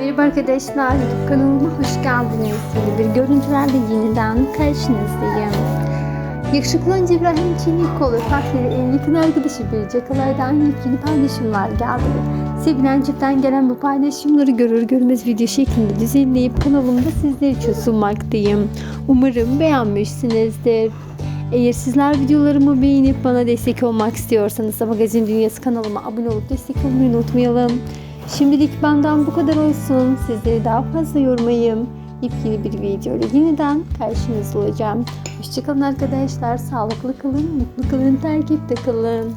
Merhaba arkadaşlar, YouTube kanalıma hoş geldiniz. Yeni bir görüntülerle yeniden karşınızdayım. Yakışıklı oyuncu İbrahim Çelikol ve partneri yakın arkadaşı Birce Kalay'dan yepyeni paylaşımlar geldi. Sevilen çiftten gelen bu paylaşımları görür görmez video şeklinde düzenleyip kanalımda sizler için sunmaktayım. Umarım beğenmişsinizdir. Eğer sizler videolarımı beğenip bana destek olmak istiyorsanız da Magazin Dünyası kanalıma abone olup destek olmayı unutmayalım. Şimdilik benden bu kadar olsun. Sizleri daha fazla yormayayım. Yepyeni bir video ile yeniden karşınızda olacağım. Hoşçakalın arkadaşlar. Sağlıklı kalın, mutlu kalın, takipte kalın.